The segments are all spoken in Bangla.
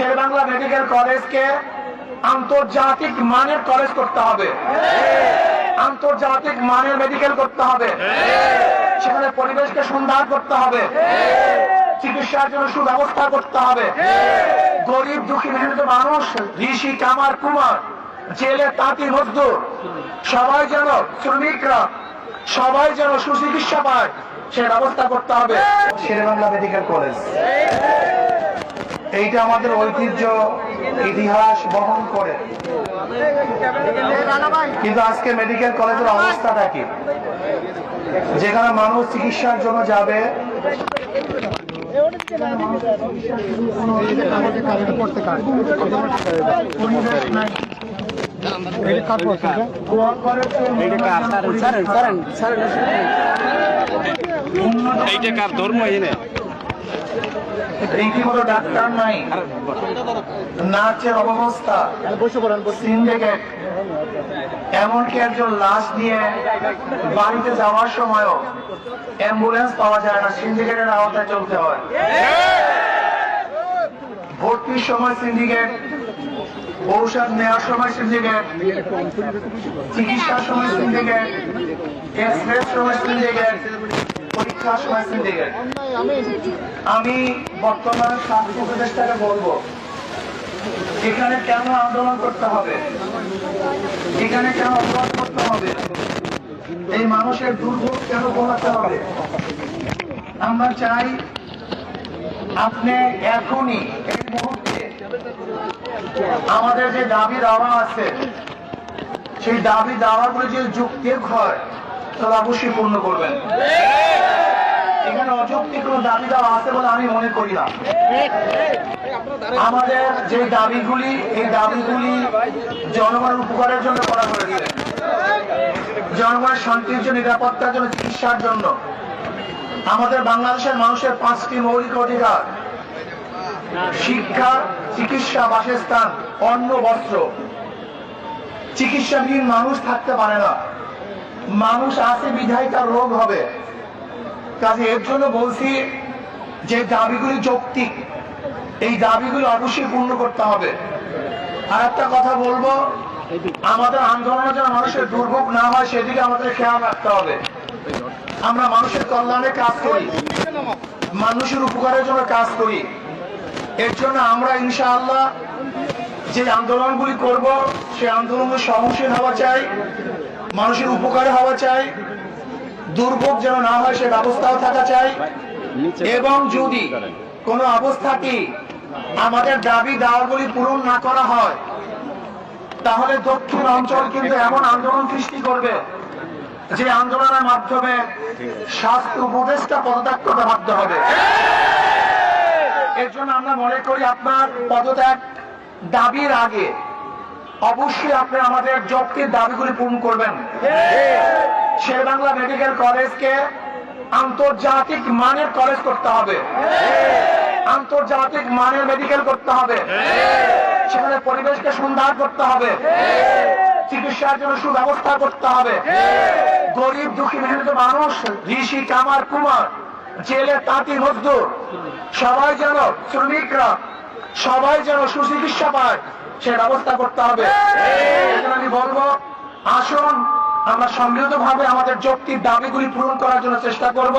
শেরবাংলা মেডিকেল কলেজকে আন্তর্জাতিক মানের কলেজ করতে হবে। আন্তর্জাতিক মানের মেডিকেল করতে হবে। সেখানে পরিবেশকে সুন্দর করতে হবে। চিকিৎসার জন্য সুব্যবস্থা করতে হবে। গরিব দুঃখী মেহনত মানুষ, ঋষি, কামার, কুমার, জেলে তাঁতি, মজদুর, সবাই যেন শ্রমিকরা, সবাই যেন সুচিকিৎসা পায়, সে ব্যবস্থা করতে হবে। Sher-e-Bangla medical college. এইটা আমাদের ঐতিহ্য, ইতিহাস বহন করে। কিন্তু আজকে মেডিকেল কলেজের অবস্থাটা কি? যেখানে মানুষ চিকিৎসার জন্য যাবে, এইটা কার ধর্ম এনে রীতিমতো ডাক্তার নাই? নাচের অবস্থা। এমনকি একজন লাশ নিয়ে বাড়িতে যাওয়ার সময়ও অ্যাম্বুলেন্স পাওয়া যায় না সিন্ডিকেটের আওতায় চলতে হয়। ভর্তির সময় সিন্ডিকেট ঔষধ নেওয়ার সময় সিন্ডিকেট চিকিৎসার সময় সিন্ডিকেট এক্সরের সময় সিন্ডিকেট পরীক্ষার সময় সিন্ডিকেট আমি বর্তমান স্বাস্থ্য উপদেষ্টাকে বলব, এখানে কেন আন্দোলন করতে হবে? এখানে কেন অপরাধ করতে হবে? এই মানুষের দুর্ভোগ কেন কমাতে হবে? আমরা চাই আপনি এখনই এই মুহূর্তে আমাদের যে দাবি দাওয়া আছে, সেই দাবি দাওয়াগুলো যদি যুক্তির হয়, তাহলে অবশ্যই পূর্ণ করবেন। এখানে অযৌক্তিক কোনো দাবি দেওয়া আছে বলে আমি মনে করি না। আমাদের যে দাবিগুলি, এই দাবিগুলি জনগণের উপকারের জন্য করা হয়েছে। জনগণের শান্তির জন্য, নিরাপত্তার জন্য, চিকিৎসার জন্য। আমাদের বাংলাদেশের মানুষের পাঁচটি মৌলিক অধিকার। শিক্ষা, চিকিৎসা, বাসস্থান, অন্ন, বস্ত্র। চিকিৎসাবিহীন মানুষ থাকতে পারে না। মানুষ আছে বিধায় তার রোগ হবে। কাজে এর জন্য বলছি যে দাবিগুলি যৌক্তিক। এই দাবিগুলি অবশ্যই পূর্ণ করতে হবে। আর একটা কথা বলব, আমাদের আন্দোলনের যেন মানুষের দুর্ভোগ না হয়, সেদিকে আমাদের খেয়াল রাখতে হবে। আমরা মানুষের কল্যাণে কাজ করি, মানুষের উপকারের জন্য কাজ করি। এর জন্য আমরা ইনশাআল্লাহ যে আন্দোলনগুলি করব সেই আন্দোলনগুলি সহনশীল হওয়া চাই, মানুষের উপকারে হওয়া চাই দুর্ভোগ যেন না হয় সে ব্যবস্থাও থাকা চাই। এবং যদি কোনো অবস্থাটি আমাদের দাবি দাওয়াগুলি পূরণ না করা হয় তাহলে দক্ষিণ অঞ্চল কিন্তু এমন আন্দোলন সৃষ্টি করবে যে আন্দোলনের মাধ্যমে স্বাস্থ্য উপদেষ্টা পদত্যাগ করতে বাধ্য হবে। এর জন্য আমরা মনে করি আপনার পদত্যাগ দাবির আগে অবশ্যই আপনি আমাদের যৌক্তিক দাবিগুলি পূরণ করবেন। শেরবাংলা মেডিকেল কলেজকে আন্তর্জাতিক মানের কলেজ করতে হবে। আন্তর্জাতিক মানের মেডিকেল করতে হবে। সেখানে পরিবেশকে সুন্দর করতে হবে। চিকিৎসার জন্য সুব্যবস্থা করতে হবে। গরিব দুঃখী মেহনত মানুষ, ঋষি, কামার, কুমার, জেলে তাঁতি, মজদুর, সবাই যেন শ্রমিকরা, সবাই যেন সুচিকিৎসা পায়, সে ব্যবস্থা করতে হবে। আমি বলব, আসুন আমরা সম্মিলিত ভাবে আমাদের যৌক্তিক দাবিগুলি পূরণ করার জন্য চেষ্টা করব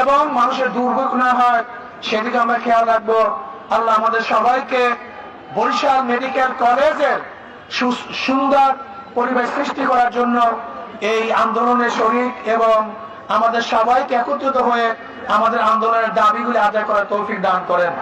এবং মানুষের দুর্ভোগ না হয়, সেদিকে আমরা খেয়াল রাখব। আল্লাহ আমাদের সবাইকে বরিশাল মেডিকেল কলেজের সুন্দর পরিবেশ সৃষ্টি করার জন্য এই আন্দোলনে শরিক এবং আমাদের সবাইকে একত্রিত হয়ে আমাদের আন্দোলনের দাবিগুলি আদায় করার তৌফিক দান করেন।